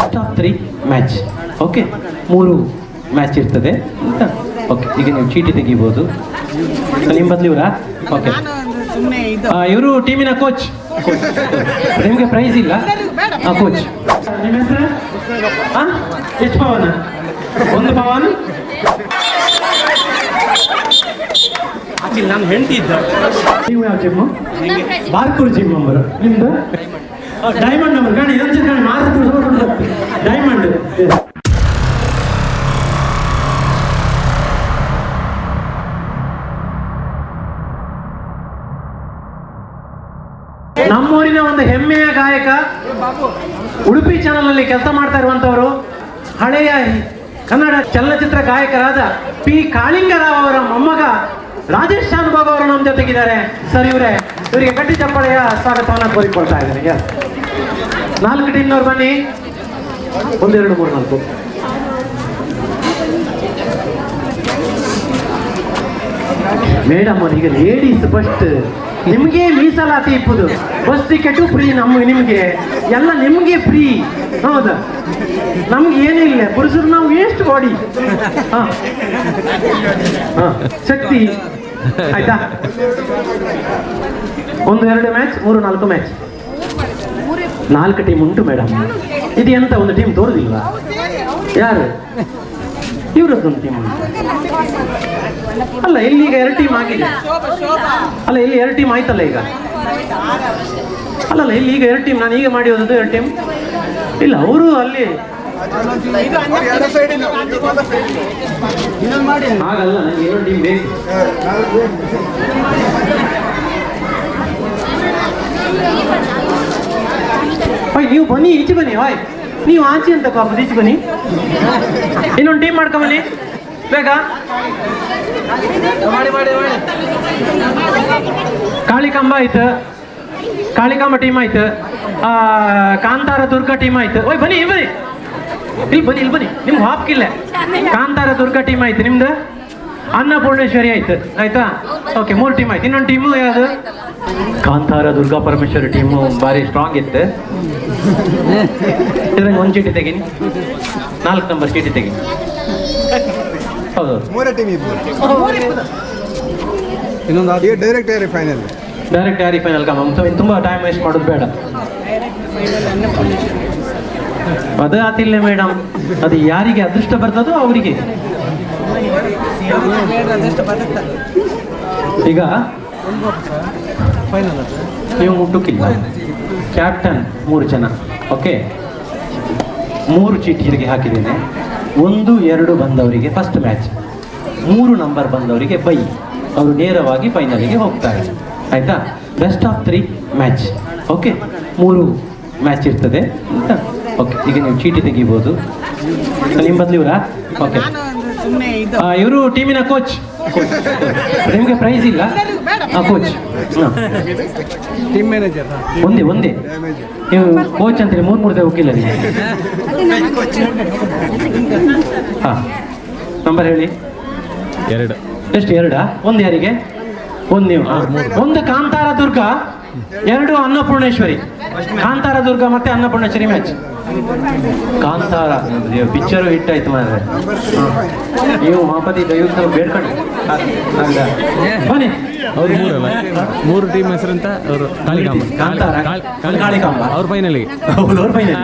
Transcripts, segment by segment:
Best of three match okay ಮೂರು match ಇರ್ತದೆ. ಅಂತ. ಓಕೆ ಈಗ ನೀವು ಚೀಟಿ ತೆಗಿಬೋದು. ನಿಮ್ಮ ಬದಲು ಇವರಾ? ಓಕೆ ಇವರು ಟೀಮಿನ ಕೋಚ್ ನಿಮಗೆ ಪ್ರೈಸ್ ಇಲ್ಲ? ಹಾಂ ಕೋಚ್ ನಿಮ್ಮ ಹೆಸರು? ಹಾಂ ಎಷ್ಟು ಪವನ್? ಒಂದು ಪವನ್? ನಾನು ಹೆಂಡತಿ ಇದ್ದ. ನೀವು ಯಾವ ಜಿಮ್ಮು ಬಾರ್ಕೂರ್ ಜಿಮ್ ಅಂಬರು. ನಿಮ್ದು? ಡೈಮಂಡ್ ನಂಬರ್ ಕಾಣಿ ಯೋಚನೆ ಡೈಮಂಡ್ ನಮ್ಮೂರಿನ ಒಂದು ಹೆಮ್ಮೆಯ ಗಾಯಕ ಉಡುಪಿ ಚಾನಲ್ ಅಲ್ಲಿ ಕೆಲಸ ಮಾಡ್ತಾ ಇರುವಂತವರು, ಹಳೆಯ ಕನ್ನಡ ಚಲನಚಿತ್ರ ಗಾಯಕರಾದ ಪಿ ಕಾಳಿಂಗರಾವ್ ಅವರ ಮೊಮ್ಮಗ ರಾಜೇಶ್ ಶಾನುಭಾಗ್ ಅವರು ನಮ್ಮ ಜೊತೆಗಿದ್ದಾರೆ. ಸರ್ ಇವರೇ, ಇವರಿಗೆ ಗಟ್ಟಿ ಚಪ್ಪಾಳೆಯ ಸ್ವಾಗತವನ್ನು ಕೋರಿಕೊಳ್ತಾ Yes. ನಾಲ್ಕು ಟೀಮ್ನವ್ರು ಬನ್ನಿ. ಒಂದೆರಡು ಮೂರು, ನಾಲ್ಕು. ಮೇಡಮ್ ಈಗ ಲೇಡೀಸ್ ಫಸ್ಟ್ ನಿಮಗೆ ಮೀಸಲಾತಿ ಇಪ್ಪುದು. ಬಸ್ ಟಿಕೆಟು ಫ್ರೀ ನಮ್ಮ, ನಿಮಗೆ. ಎಲ್ಲ ನಿಮಗೆ ಫ್ರೀ ಹೌದಾ? ನಮ್ಗೆ ಏನೂ ಇಲ್ಲ. ಪುರುಷರು ನಾವು ವೇಸ್ಟ್ ಬಾಡಿ ಹಾ. ಹಾ. ಶಕ್ತಿ. ಆಯ್ತಾ? ಒಂದು, ಎರಡು ಮ್ಯಾಚ್ ಮೂರು, ನಾಲ್ಕು ಮ್ಯಾಚ್ ನಾಲ್ಕು ಟೀಮ್ ಉಂಟು ಮೇಡಮ್ ಇದು ಎಂತ ಒಂದು ಟೀಮ್ ತೋರುದಿಲ್ವಾ? ಯಾರು? ಇವರದ್ದೊಂದು ಟೀಮ್ ಅಲ್ಲ, ಇಲ್ಲಿ ಈಗ ಎರಡು ಟೀಮ್ ಆಗಿದೆ. ಅಲ್ಲ, ಇಲ್ಲಿ ಎರಡು ಟೀಮ್ ಆಯ್ತಲ್ಲ ಈಗ? ಅಲ್ಲಲ್ಲ, ಇಲ್ಲಿ ಈಗ ಎರಡು ಟೀಮ್ ನಾನು ಈಗ ಮಾಡಿ ಹೋದದ್ದು ಎರಡು ಟೀಮ್ ಇಲ್ಲ, ಅವರು ಅಲ್ಲಿ ಹಾಗಲ್ಲ ನನಗೆ ಎರಡು ಟೀಮ್ ಬೇಕು. ಓಯ್ ನೀವು ಬನ್ನಿ ಈಚೆ ಬನ್ನಿ ಓಯ್. ನೀವು ಆಚೆ ಅಂತ ಪಾಪ ಈಚೆ ಬನ್ನಿ. ಇನ್ನೊಂದು ಟೀಮ್ ಮಾಡ್ಕೊಂಬನ್ನಿ ಬೇಗ. ಮಾಡಿ ಮಾಡಿ ಮಾಡಿ. ಕಾಳಿಕಾಂಬ ಆಯ್ತು. ಕಾಳಿಕಾಂಬ ಟೀಮ್ ಆಯ್ತು. ಕಾಂತಾರ ದುರ್ಗಾ ಟೀಮ್ ಆಯ್ತು. ಓಯ್ ಬನ್ನಿ ಇಲ್ಲಿ ಬನ್ನಿ. ಇಲ್ಲಿ ಬನ್ನಿ ಇಲ್ಲಿ ಬನ್ನಿ. ನಿಮ್ಗೆ ಹಾಪ್ಕಿಲ್ಲ ಕಾಂತಾರ ದುರ್ಗಾ ಟೀಮ್ ಆಯ್ತು. ನಿಮ್ದು? ಅನ್ನಪೂರ್ಣೇಶ್ವರಿ ಆಯ್ತು. ಆಯ್ತಾ? ಓಕೆ ಮೂರು ಟೀಮ್ ಆಯ್ತು. ಇನ್ನೊಂದು ಟೀಮು ಯಾವುದು? ಕಾಂತಾರ ದುರ್ಗಾ ಪರಮೇಶ್ವರಿ ಟೀಮು ಭಾರಿ ಸ್ಟ್ರಾಂಗ್ ಇತ್ತು. ಇದ್ರಂಗೆ ಒಂದು ಚೀಟಿ ತೆಗೀನಿ. ನಾಲ್ಕು ನಂಬರ್ ಚೀಟಿ ತೆಗೀನಿ. ಹೌದು. ಮೂರೇ ಟೀಮ್ ಇದ್ದು ಇನ್ನೊಂದು ಈಗ ಡೈರೆಕ್ಟ್ ಏರಿ ಫೈನಲ್ ಡೈರೆಕ್ಟ್ ಯಾರಿ ಫೈನಲ್ ಕಮ್ಮ ತುಂಬ ಟೈಮ್ ವೇಸ್ಟ್ ಮಾಡೋದು ಬೇಡ. ಅದು ಆತಿಲ್ಲ ಮೇಡಮ್ ಅದು ಯಾರಿಗೆ ಅದೃಷ್ಟ ಬರ್ತದೋ ಅವರಿಗೆ. ಈಗ ಫೈನಲ್ ನೀವು ಮುಟ್ಟುಕಿಲ್ಲ ಕ್ಯಾಪ್ಟನ್ ಮೂರು ಜನ. ಓಕೆ ಮೂರು ಚೀಟಿಗೆ ಹಾಕಿದ್ದೇನೆ. ಒಂದು ಎರಡು ಬಂದವರಿಗೆ ಫಸ್ಟ್ ಮ್ಯಾಚ್ ಮೂರು ನಂಬರ್ ಬಂದವರಿಗೆ ಬೈ ಅವರು ನೇರವಾಗಿ ಫೈನಲಿಗೆ ಹೋಗ್ತಾರೆ ಆಯಿತಾ? Best of three match okay ಮೂರು ಮ್ಯಾಚ್ ಇರ್ತದೆ ಆಯಿತಾ ಓಕೆ ಈಗ ನೀವು ಚೀಟಿ ತೆಗಿಬೋದು. ನಿಮ್ಮ ಬದಲು ಇವರಾ? ಓಕೆ ಇವರು ಟೀಮಿನ ಕೋಚ್ ನಿಮಗೆ ಪ್ರೈಸ್ ಇಲ್ಲ? ಹಾಂ ಕೋಚ್ ಹಾಂ. ಟೀಮ್ ಮ್ಯಾನೇಜರ್ ಒಂದೇ ಒಂದೇ? ನೀವು ಕೋಚ್ ಅಂತೇಳಿ ಮೂರು ಮೂರು ಹೋಗಿಲ್ಲ ನೀವು. ಹಾಂ. ನಂಬರ್ ಹೇಳಿ. ಎರಡು. ಎಷ್ಟು ಎರಡಾ? ಒಂದು ಯಾರಿಗೆ? ಒಂದು ನೀವು ಒಂದು ಕಾಂತಾರ ದುರ್ಗ. ಎರಡು ಅನ್ನಪೂರ್ಣೇಶ್ವರಿ. ಕಾಂತಾರ ದುರ್ಗ ಮತ್ತೆ Annapoorneshwari match Kantara picture hit ಆಯ್ತು ಮಾರ್ರೆ. ಹಾ. ನೀವು ಮಾಪತಿ ದೈವಸ್ಥಾನ ಬೇಡ್ಕೊಂಡು ಬನ್ನಿ. ಅವ್ರು ಮೂರಲ್ಲ ಮೂರು ಟೀಮ್ ಹೆಸರಂತ ಅವರು ಕಾಳಿಕಾಂಬ. ಕಾಂತಾರ. ಕಾಳಿಕಾಂಬ. ಅವ್ರ ಫೈನಲಿಗೆ ಹೌದು ಅವ್ರ ಫೈನಲ್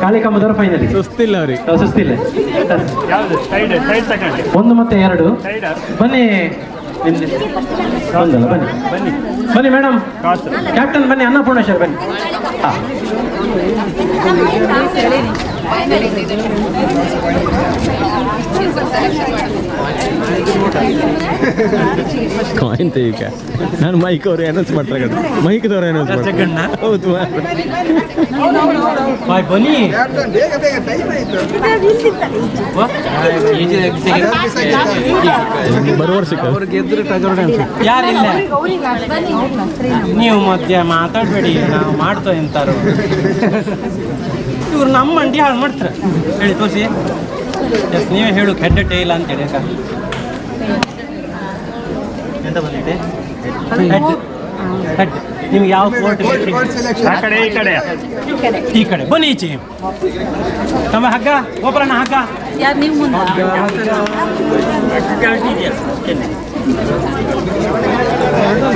ಕಾಳಿಕಾಂಬದವ್ರ ಫೈನಲ್ ಸುಸ್ತಿಲ್ಲ ಅವ್ರಿಗೆ. ಸುಸ್ತಿಲ್ಲ. ಒಂದು ಮತ್ತೆ ಎರಡು. ಬನ್ನಿ. ನಿಮ್ದು. ಒಂದಲ್ಲ ಬನ್ನಿ ಬನ್ನಿ ಬನ್ನಿ ಮೇಡಮ್ ಕ್ಯಾಪ್ಟನ್ ಬನ್ನಿ ಅನ್ನಪೂರ್ಣೇಶ್ವರ್ ಬನ್ನಿ ಹಾ ಕಾಯಿನ್ ಈಗ ನಾನು ಮೈಕ್ ಅವ್ರು ಅನೌನ್ಸ್ ಮಾಡ್ತಾರೆ ಮೈಕ್ದವ್ರು ಅನೌನ್ಸ್ ಮಾಡ್ತಾರೆ. ಹೌದು. ಬಾಯ್ ಬನ್ನಿ. ಬರುವ ಯಾರಿಲ್ಲ? ನೀವು ಮಧ್ಯ ಮಾತಾಡಬೇಡಿ ನಾವು ಮಾಡ್ತೋ ಎಂತಾರು ಇವ್ರು ನಮ್ಮ ಮಂಡಿ ಹಾಳು ಮಾಡ್ತಾರೆ. ಹೇಳಿ ತೋರಿಸಿ. ಎಸ್ ನೀವೇ ಹೇಳು ಹೆಡ್ ಟೇಲ್ ಅಂತೇಳಿ ಅಕ್ಕ ಎಂತ ಬಂದಿದೆ? ಹೆಡ್ ಹೆಡ್ ನಿಮ್ಗೆ ಯಾವ ಕೋರ್ಟ್ ಕೋರ್ಟ್ ಕೋರ್ಟ್ ಸೆಲೆಕ್ಷನ್ ಆ ಕಡೆ ಈ ಕಡೆ. ಈ ಕಡೆ. ಬನ್ನಿ ಈಚೆ. ತಮ್ಮ ಹಗ್ಗ ಗೋಪುರನ ಹಗ್ಗ. ಯಾರು ನೀವು ಮುಂದೆ?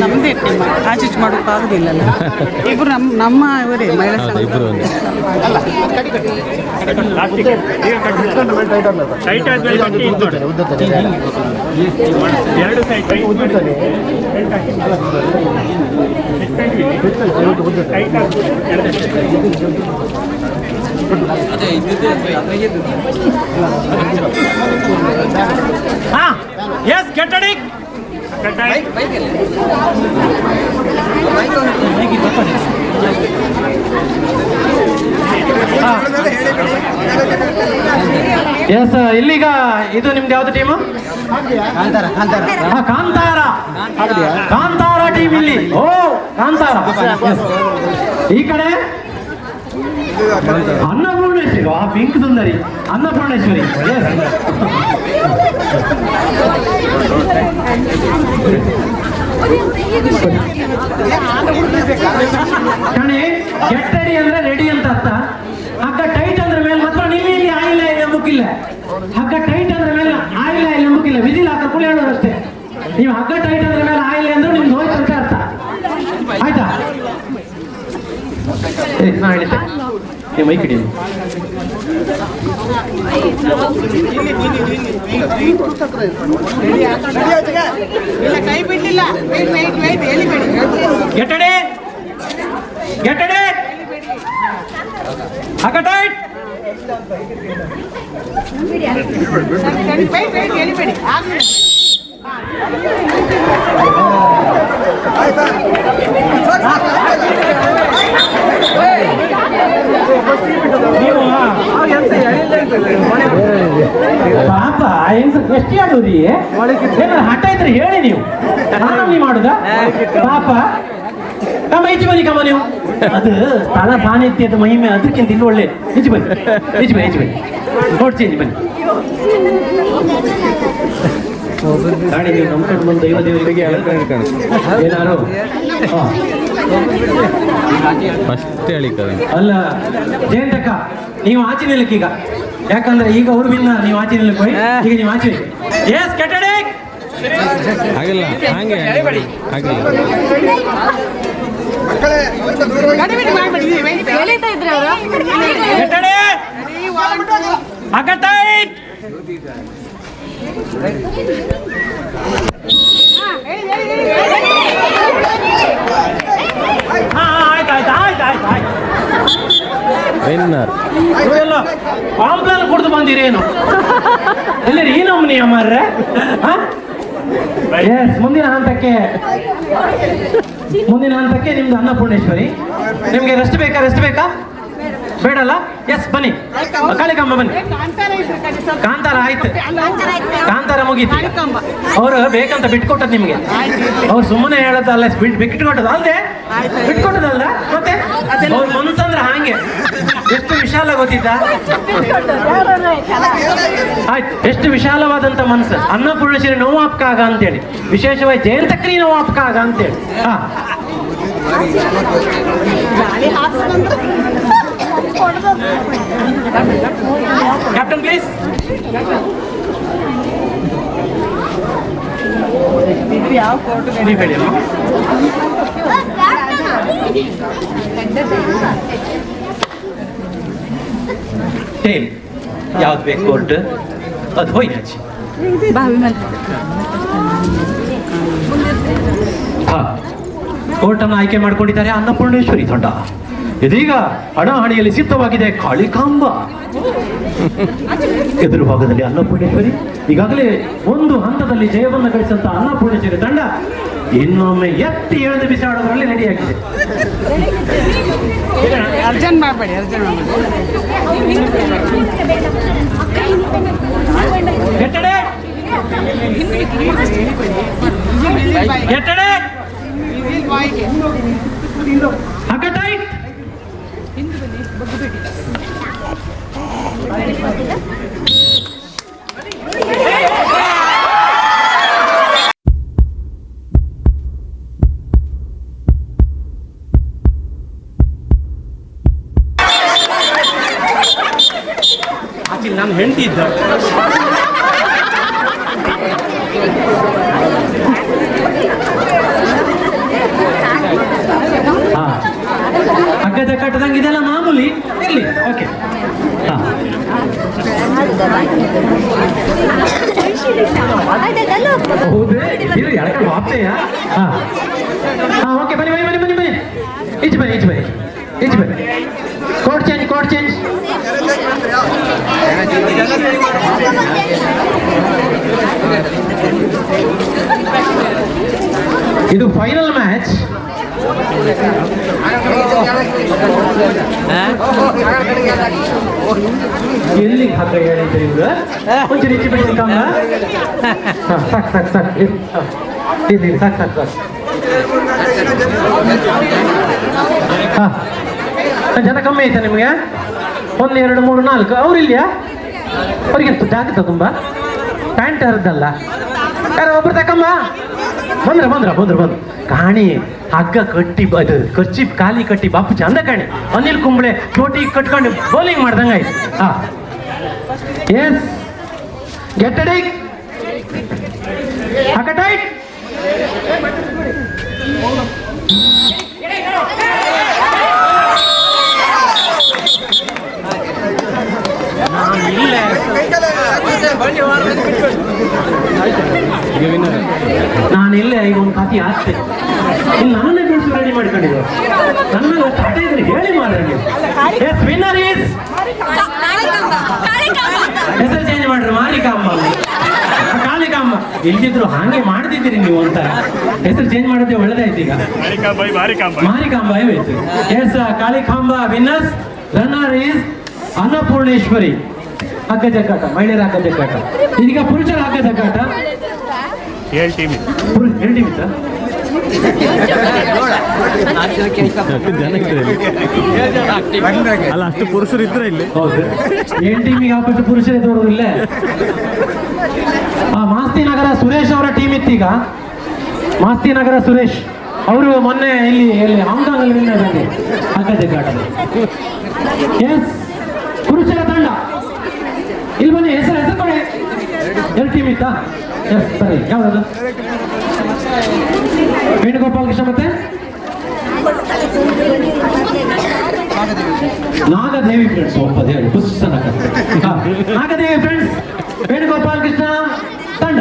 ನಮ್ದೇ ಟೀಮ್ ಆಚೀಚ್ ಮಾಡೋಕ್ಕಾಗೋದಿಲ್ಲಲ್ಲ ಇಬ್ರು ನಮ್ಮ ನಮ್ಮ ಇವರೇ ಮಹಿಳಾ ಸಂಘ ಇಬ್ಬರು ಒಂದೇ. ಹಾ ಎಸ್ ಗೆಟ್ ಕಟ್ಟಾಗಿ ಎಸ್ ಇಲ್ಲಿಗ ಇದು ನಿಮ್ದು ಯಾವ್ದು ಟೀಮು ಕಾಂತಾರ. ಕಾಂತಾರ ಕಾಂತಾರ. ಕಾಂತಾರ. ಟೀಮ್ ಇಲ್ಲಿ. ಓ ಕಾಂತಾರ. ಈ ಕಡೆ ಅನ್ನಪೂರ್ಣೇಶ್ವರಿ, ಆ ಪಿಂಕ್ ಸುಂದರಿ, ಅನ್ನಪೂರ್ಣೇಶ್ವರಿ. ಕಣಿ ಗೆಟ್ ರೆಡಿ ಅಂದ್ರೆ ರೆಡಿ ಅಂತ ಅರ್ಥ. ಹಗ್ಗ ಟೈಟ್ ಅಂದ್ರೆ ಮೇಲೆ ಮಾತ್ರ ನೀವು ಇಲ್ಲಿ ಇಲ್ಲ. ಮುಕ್ಕಿಲ್ಲ ಹಗ್ಗ ಟೈಟ್ ಅಂದ್ರೆ ಮೇಲೆ ಆಯಿಲ್ಲ ಇಲ್ಲ ಮುಕ್ಕಿಲ್ಲ ವಿಧಿಲ್ ಹಾಕ ಕುಳಿ ಅಷ್ಟೇ. ನೀವು ಹಗ್ಗ ಟೈಟ್ ಅಂದ್ರೆ ಮೇಲೆ ಆಯಿಲ್ಲ ಅಂದ್ರೆ ನಿಮ್ಗೆ ಹೋಯ್ತು ಅಂತ ಅರ್ಥ. ಆಯ್ತಾ? ನೀವು ಮೈ ಕಿಡಿ ಇಲ್ಲ ಕೈ ಬಿಡ್ಲಿಲ್ಲ ವೇಟ್ ಪಾಪ ಎಷ್ಟು ಆಡೋರಿ ಏನಾದ್ರು ಹಠ ಇದ್ರೆ ಹೇಳಿ ನೀವು. ನಾನು ನೀವು ಮಾಡುದಾ? ಪಾಪ. ನಮ್ಮ ಈಚೆ ಬನ್ನಿ ಕಮ್ಮ ನೀವು. ಅದು ಸ್ಥಳ ಸಾನ್ನಿಧ್ಯದ ಮಹಿಮೆ ಅದಕ್ಕಿಂತ ಇಲ್ಲಿ ಒಳ್ಳೆ ಈಚೆ ಬನ್ನಿ ಈಚೆ ಬನ್ನಿ ಈಚೆ ಬನ್ನಿ. ನೋಡ್ ಚೇಂಜ್ ಬನ್ನಿ. ಗಾಡಿ ನೀವು ಕಡೆ ಬಂದು ದೈವ ದೇವರಿಗೆ ಏನಾರು. ಫಸ್ಟ್ ಹೇಳಿಕದ ಅಲ್ಲ ಜಯಂತಕ್ಕ ನೀವು ಆಚೆ ನಿಲ್ಲಕ್ಕೆ ಈಗ. ಯಾಕಂದ್ರೆ ಈಗ ಅವ್ರು ಬಿನ್ನ ನೀವು ಆಚೆ ನಿಲ್ಲಕ್ಕೆ ಹೋಗಿ ಈಗ ನೀವು ಆಚೆ ಎಸ್ ಕೆಟ್ಟಡೆ ಆಗಿಲ್ಲ ಹಂಗೆ ಆಗಿಲ್ಲ ಮಕ್ಕಳೇ ವಿನ್ನರ್ ಇವರೆಲ್ಲ ಕಾಂಪ್ಲೇನ್ ಕುಡ್ದು ಬಂದಿರೇನು? ಎಲ್ಲರಿ ಈ ನಮ್ನಿ ಅಮ್ಮಾರ್ರೆ? ಎಸ್ ಮುಂದಿನ ಹಂತಕ್ಕೆ ಮುಂದಿನ ಹಂತಕ್ಕೆ ನಿಮ್ದು ಅನ್ನಪೂರ್ಣೇಶ್ವರಿ. ನಿಮಗೆ ರೆಸ್ಟ್ ಬೇಕಾ ರೆಸ್ಟ್ ಬೇಕಾ? ಬೇಡಲ್ಲ? ಎಸ್ ಬನ್ನಿ. ಕಾಳಿಕಾಂಬ ಬನ್ನಿ. ಕಾಂತಾರ ಆಯ್ತು. ಕಾಂತಾರ ಮುಗೀತು. ಅವರು ಅವ್ರು ಬೇಕಂತ ಬಿಟ್ಕೊಟ್ಟದ್ ನಿಮ್ಗೆ. ಅವ್ರು ಸುಮ್ಮನೆ ಹೇಳೋದಲ್ಲ, ಬಿಟ್ ಬಿಟ್ಕೊಟ್ಟದ ಅಲ್ದೆ? ಬಿಟ್ಕೊಟ್ಟದಲ್ಲ ಮತ್ತೆ? ಅವ್ರ ಮನ್ಸಂದ್ರೆ ಹಾಗೆ. ಎಷ್ಟು ವಿಶಾಲ ಗೊತ್ತಿದ್ದ ಆಯ್ತು. ಎಷ್ಟು ವಿಶಾಲವಾದಂತ ಮನಸ್ಸು ಅನ್ನಪೂರ್ಣೇಶ್ವರಿ ನೋವಾಪ್ಕಾಗ ಅಂತೇಳಿ. ವಿಶೇಷವಾಗಿ ಜಯಂತಕ್ರಿ ನೋವಾಪ್ಕಾಗ ಅಂತೇಳಿ. ಹಾ. ಕ್ಯಾಪ್ಟನ್ ಪ್ಲೀಸ್ ಯಾವ ಕೋರ್ಟ್ ನೀವು ಹೇಳಿ ಟೇಲ್ ಯಾವ್ದು ಬೇಕು ಕೋರ್ಟ್ ಅದು ಹೋಯ್ತು ಮೇಲೆ ಹಾ ಕೋರ್ಟನ್ನು ಆಯ್ಕೆ ಮಾಡ್ಕೊಂಡಿದ್ದಾರೆ ಅನ್ನಪೂರ್ಣೇಶ್ವರಿ ತಂಡ. ಇದೀಗ ಹಣಾಹಣಿಯಲ್ಲಿ ಸಿದ್ಧವಾಗಿದೆ ಕಾಳಿಕಾಂಬ. ಎದುರು ಭಾಗದಲ್ಲಿ ಅನ್ನಪೂರ್ಣೇಶ್ವರಿ ಈಗಾಗಲೇ ಒಂದು ಹಂತದಲ್ಲಿ ಜಯವನ್ನು ಗಳಿಸಿದಂತ ಅನ್ನಪೂರ್ಣೇಶ್ವರಿ ತಂಡ ಇನ್ನೊಮ್ಮೆ ಎತ್ತಿ ಎಳೆದು ಬಿಸಾಡೋದ್ರಲ್ಲಿ ರೆಡಿಯಾಗಿದೆ. ಅರ್ಜನ್ ಮಾಡಬೇಡಿ ಅರ್ಜನ್ ಮಾಡಬೇಡಿ. ಮಾಡಿಲ್ಲ ನಾನು ಹೆಂಡತಿ ಇದ್ದ. ಹಗ್ಗದ ಕಟ್ಟದಂಗಿದೆಲ್ಲ ಹೌದೇ ಇರು ಎಳಕ ಬಾಪ್ತೆಯ ಹಾ ಹಾ ಓಕೆ ಬನ್ನಿ ಬನ್ನಿ ಬನ್ನಿ ಬನ್ನಿ ಬನ್ನಿ ಈಚೆ ಬನ್ನಿ ಈಚೆ ಬನ್ನಿ ಈಚೆ ಬನ್ನಿ ಕೋಡ್ ಚೇಂಜ್ ಕೋಡ್ ಚೇಂಜ್ ಇದು ಫೈನಲ್ ಮ್ಯಾಚ್ ಎಲ್ಲಿ ಹಗ್ಗ ಹೇಳಿದ್ದೆ ಇವ್ರು? ಒಂಚೂರು ಈಚೆ ಬನ್ನಿ ಕಮ್ಮ ಹಾ. ಸಾಕು ಸಾಕು ಸಾಕು ಇರು. ಹಾ. ಇರ್ಲಿ ಇರ್ಲಿ, ಸಾಕು ಸಾಕು ಸಾಕು. ಹಾ. ಜನ ಕಮ್ಮಿ ಆಯ್ತಾ ನಿಮಗೆ? ಒಂದು ಎರಡು ಮೂರು ನಾಲ್ಕು. ಅವ್ರು ಇಲ್ಲಿಯಾ? ಅವ್ರಿಗೆ ಜಾಗತ್ತ ತುಂಬ? ಪ್ಯಾಂಟ್ ಹರಿದಲ್ಲ ಯಾರೋ ಒಬ್ರು ತಕಮ್ಮ ಬಂದ್ರ ಬಂದ್ರ ಬಂದ್ರ ಬಂದ್ರು ಕಾಣಿ ಹಗ್ಗ ಕಟ್ಟಿ ಬ- ಅದು ಖರ್ಚಿ ಖಾಲಿ ಕಟ್ಟಿ ಬಾಪು ಚಂದ ಕಾಣಿ ಅನಿಲ್ ಕುಂಬಳೆ ಚೋಟಿ ಕಟ್ಕೊಂಡು ಬೌಲಿಂಗ್ ಮಾಡ್ದಂಗ ಆಯ್ತು ಹಾ ಎಸ್ ಗೆಟ್ ರೆಡಿ ನಾನು ಇಲ್ಲೇ ಈಗ ಒಂದು ಕಾಫಿ ಆಸ್ತೆ ಇಲ್ಲಿ ನಾನೇ ಬಿಡಿಸಿ ರೆಡಿ ಮಾಡ್ಕೊಂಡಿದ್ದೆ. ನನ್ನ ಕಥೆ ಇದ್ರೆ ಹೇಳಿ ಮಾಡ್ರಿ ಎಸ್ ವಿನ್ನರ್ ಈಸ್ ಹೆಸರು ಚೇಂಜ್ ಮಾಡ್ರಿ ಮಾರಿಕಾಂಬ. ಕಾಳಿಕಾಂಬ. ಇಲ್ದಿದ್ರು ಹಾಗೆ ಮಾಡ್ತಿದ್ದೀರಿ ನೀವು ಅಂತ ಹೆಸರು ಚೇಂಜ್ ಮಾಡಿದ್ರೆ ಒಳ್ಳೇದಾಯ್ತು ಈಗ. ಮಾರಿಕಾಂಬ ಮಾರಿಕಾಂಬ. ಮಾರಿಕಾಂಬ ಆಯ್ತು yes Kalikamba winners runner is Annapoorneshwari. ಹಗ್ಗ ಜಗ್ಗಾಟ ಮಹಿಳೆಯರ ಹಗ್ಗ ಜಗ್ಗಾಟ. ಇದೀಗ ಪುರುಷರ ಹಗ್ಗ ಜಗ್ಗಾಟ. ಇಲ್ಲಿ. ಅಲ್ಲ ಅಷ್ಟು ಪುರುಷರು ಇದ್ರೆ ಇಲ್ಲಿ. ಹೌದು. ಏನ್ ಟೀಮಿಗೆ ಆಪತ್ತು ಪುರುಷರೇ ಇಲ್ಲೇ ಆ ಮಾಸ್ತಿ ನಗರ ಸುರೇಶ್ ಅವರ ಟೀಮ್ ಇತ್ತೀಗ. ಮಾಸ್ತಿ ನಗರ ಸುರೇಶ್. ಅವರು ಮೊನ್ನೆ ಇಲ್ಲಿ ಎಲ್ಲಿ ಹಾಂಗ್ಕಾಂಗ್ ಅಲ್ಲಿ ಜಗ್ಗಾಟದಲ್ಲಿ. ಎಸ್ ಪುರುಷರ ತಂಡ. ಇಲ್ಲಿ ಬನ್ನಿ ಹೆಸರು ಹೆಸರು ಕೊಡಿ. ಎರಡು ಟೀಮ್ ಇತ್ತಾ? ಎಸ್ ಸರಿ. ಯಾವ್ದು ವೇಣುಗೋಪಾಲ್ ಕೃಷ್ಣ ಮತ್ತೆ? ನಾಗದೇವಿ ಫ್ರೆಂಡ್ಸ್ ಒಬ್ಬ ಹೇಳಿ ಪುಸ್ತಕ ನಾಗದೇವಿ ಫ್ರೆಂಡ್ಸ್ ವೇಣುಗೋಪಾಲ್ ಕೃಷ್ಣ ತಂಡ.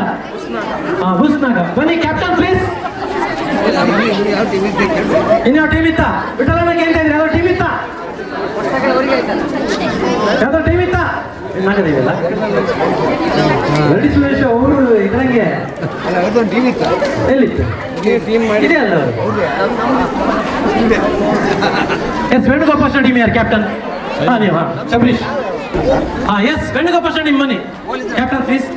ಹಾ ಬುಸ್ನಾಗ ಬನ್ನಿ ಕ್ಯಾಪ್ಟನ್ ಪ್ಲೀಸ್ ಇನ್ಯಾವ ಟೀಮ್ ಇತ್ತ? ಕೇಳ್ತಾ ಇದ್ರೆ ಯಾವ ಟೀಮ್ ಇತ್ತ? ಯಾವ್ದೋ ಟೀಮ್ ಇತ್ತ? ಅವರು ಇದ್ರಂಗೆ. ಎಲ್ಲಿತ್ತು? ಇದೆ ಅಲ್ಲ ಎಸ್ ವೇಣುಗೋಪಾಲ್ ಟೀಮ್ ಯಾರು ಕ್ಯಾಪ್ಟನ್ ಹಾ ನೀವು ಹಾ. ಶಬರೀಶ್ ಹಾ ಎಸ್ ವೇಣುಗೋಪಾಲ್ ಟೀಮ್ ಬನ್ನಿ. ಕ್ಯಾಪ್ಟನ್ ಪ್ಲೀಸ್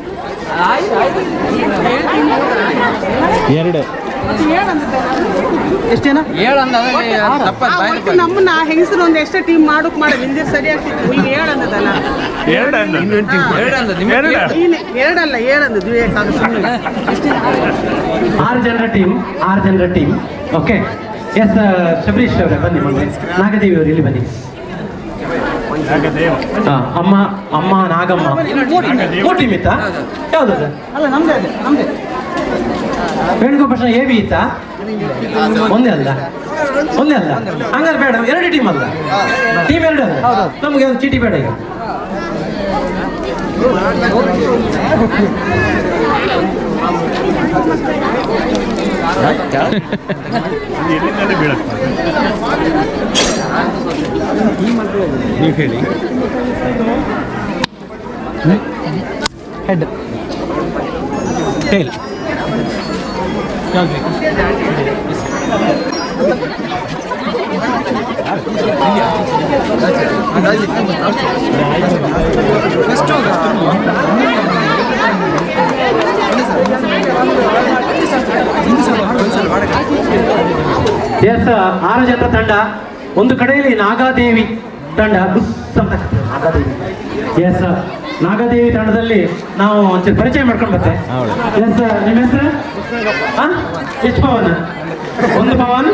ಎರಡು. ಎಷ್ಟು ಜನ ಅವತ್ತು ನಮ್ಮನ್ನ ಹೆಂಗಸರು ಒಂದು ಎಷ್ಟೇ ಟೀಮ್ ಮಾಡೋಕ್ ಮಾಡೋದು ಹಿಂದೆ ಸರಿಯಾಗ್ತಿತ್ತು ನೀವು ಹೇಳಂದದಲ್ಲ ಎರಡಲ್ಲ ಸುಮ್ಮನೆ ಆರು ಜನರ ಟೀಮ್ ಆರು ಜನರ ಟೀಮ್ ಓಕೆ ಎಸ್ ಶಬರೀಶ್ ಅವರೇ ಬನ್ನಿ ಬನ್ನಿ ನಾಗದೇವಿ ಅವರು ಇಲ್ಲಿ ಬನ್ನಿ. ನಾಗದೇವ. ಅಮ್ಮ ಅಮ್ಮ ನಾಗಮ್ಮ. ಇತ್ತಾ? ಯಾವ್ದು ಅಲ್ಲ ನಮ್ದೇ ಅದೇ ನಮ್ದೇ. ವೇಣುಗೋಪಾಲ್ ಎ ಬಿ ಇತ್ತಾ? ಒಂದೇ ಅಲ್ಲ. ಒಂದೇ ಅಲ್ಲ. ಹಂಗಾರೆ ಬೇಡ. ಎರಡು ಟೀಮ್ ಅಲ್ಲ. ಟೀಮ್ ಎರಡು ಅಲ್ಲ. ನಮಗೆ ಒಂದು ಚೀಟಿ ಬೇಡ ಈಗ. ನೀವು ಹೇಳಿ. ಹೆಡ್ ಟೇಲ್ ಎಸ್ ಆರು ಜನರ ತಂಡ ಒಂದು ಕಡೆಯಲ್ಲಿ ನಾಗಾದೇವಿ ತಂಡ. ಬುಸ್ ಅಂತ ನಾಗಾದೇವಿ ಎಸ್ ನಾಗಾದೇವಿ ತಂಡದಲ್ಲಿ ನಾವು ಒಂಚೂರು ಪರಿಚಯ ಮಾಡ್ಕೊಂಡು ಬರ್ತೇವೆ. ಎಸ್ ನಿಮ್ಮ ಹೆಸರು? ಹಾ? ಎಷ್ಟು ಪವನ್? ಒಂದು ಪವನ್?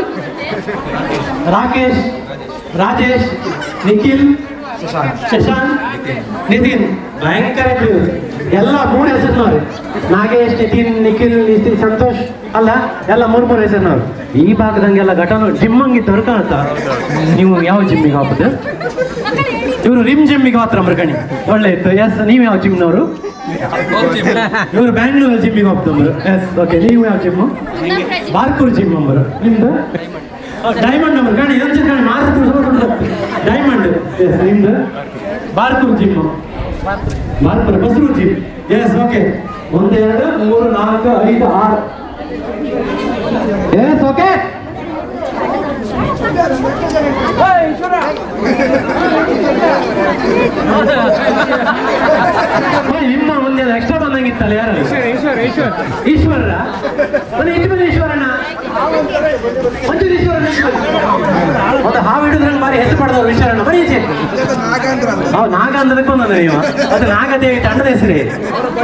ರಾಕೇಶ್ ರಾಜೇಶ್ ನಿಖಿಲ್ ಶಶಾಂಕ್ ನಿತಿನ್. ಭಯಂಕರ. ಎಲ್ಲ ಮೂರು ಹೆಸರಿನವ್ರು. ನಾಗೇಶ್ ನಿತಿನ್ ನಿಖಿಲ್ ನಿತಿನ್ ಸಂತೋಷ್. ಅಲ್ಲ ಎಲ್ಲ ಮೂರು ಮೂರು ಹೆಸರಿನವ್ರು. ಈ ಭಾಗದಂಗೆಲ್ಲ ಘಟನೆ ಜಿಮ್ಮಂಗಿ ಕಾಣುತ್ತಾ? ನೀವು ಯಾವ ಜಿಮ್ಮಿಗೆ ಹೋಗ್ಬೋದು ಇವರು ರಿಮ್ ಜಿಮ್ಮಿಗೆ ಮಾತ್ರ ಮೃಗಣಿ. ಒಳ್ಳೆ ಇತ್ತು. ಎಸ್ ನೀವು ಯಾವ ಜಿಮ್ನವರು ಇವರು ಬ್ಯಾಂಗ್ಳೂರ್ ಜಿಮ್ಮಿಗೆ ಹೋಗ್ತಂದ್ರು ಎಸ್ ಓಕೆ ನೀವು ಯಾವ ಜಿಮ್ಮು ಬಾರ್ಕೂರ್ ಜಿಮ್ ಅಂಬರು ನಿಮ್ದು? ಡೈಮಂಡ್ ನಂಬರ್ ಗಣಿ ಎಂತ ಕಾಣಿ ಡೈಮಂಡ್ ಎಸ್ ನಿಮ್ದು? Barkur gym Barkur Basrur gym yes okay ಒಂದೆರಡು, ಮೂರು, ನಾಲ್ಕು, ಐದು, ಆರು. ಎಸ್ ಓಕೆ ನಿಮ್ಮ ಮುಂದೆ ಎಕ್ಸ್ಟ್ರಾ ಬಂದಂಗಿತ್ತಲ್ಲ ಯಾರು? ಈಶ್ವರ ಒಂದು ಎಷ್ಟು ಮಂದಿ ಈಶ್ವರಣ್ಣ. ಮಂಜೂರು ಈಶ್ವರಣ್ಣ. ಒಂದು ಹಾವು ಹಿಡಿದ್ರಂಗೆ ಬಾರಿ ಹೆಸರು ಪಡೆದವ್ರು ಈಶ್ವರಣ್ಣ. ಬರೀ ಈಚೆ. ಹೌದು ನಾಗ ಅಂದ್ರದಕ್ಕೆ ಬಂದ ನೀವು. ಅದು ನಾಗದೇವಿ ತಂಡದ ಹೆಸರೇ.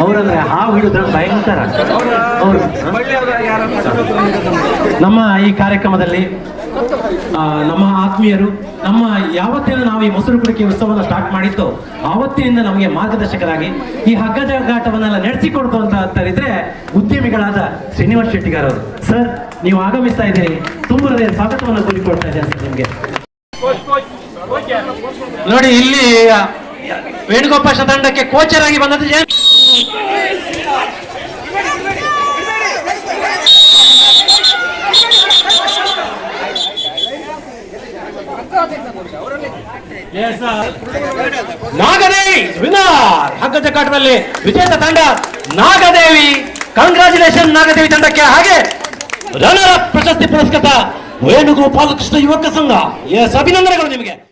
ಅವ್ರಂದ್ರೆ ಹಾವು ಹಿಡಿದ್ರೆ ಭಯಂಕರ. ಅವರು ನಮ್ಮ ಈ ಕಾರ್ಯಕ್ರಮದಲ್ಲಿ ನಮ್ಮ ಆತ್ಮೀಯರು, ನಮ್ಮ ಯಾವತ್ತಿನ ನಾವು ಈ ಮೊಸರು ಕುಡಿಕೆ ಉತ್ಸವವನ್ನು ಸ್ಟಾರ್ಟ್ ಮಾಡಿತ್ತು ಆವತ್ತಿನಿಂದ ನಮಗೆ ಮಾರ್ಗದರ್ಶಕರಾಗಿ ಈ ಹಗ್ಗದ ಘಾಟವನ್ನೆಲ್ಲ ನಡೆಸಿಕೊಡ್ತು ಅಂತ ಅಂತರಿದ್ರೆ ಉದ್ಯಮಿಗಳಾದ ಶ್ರೀನಿವಾಸ್ ಶೆಟ್ಟಿಗಾರವರು. ಸರ್, ನೀವು ಆಗಮಿಸ್ತಾ ಇದ್ದೀರಿ. ತುಂಬ ಹೃದಯ ಸ್ವಾಗತವನ್ನು ಕೋರಿಕೊಳ್ತಾ ಇದ್ದೇನೆ ಸರ್ ನಿಮಗೆ. ನೋಡಿ, ಇಲ್ಲಿ ವೇಣುಗೋಪಾಲ ತಂಡಕ್ಕೆ ಕೋಚರಾಗಿ ಬಂದದ್ದು ನಾಗದೇವಿ ವಿನರ್. ಹಗ್ಗ ಕಾಟದಲ್ಲಿ ವಿಜೇತ ತಂಡ ನಾಗದೇವಿ. ಕಂಗ್ರಾಚುಲೇಷನ್ ನಾಗದೇವಿ ತಂಡಕ್ಕೆ. ಹಾಗೆ ರನ್ನರ್ ಪ್ರಶಸ್ತಿ ಪುರಸ್ಕೃತ ವೇಣುಗೋಪಾಲಕೃಷ್ಣ ಯುವಕ ಸಂಘ. ಎಸ್ ಅಭಿನಂದನೆಗಳು ನಿಮಗೆ.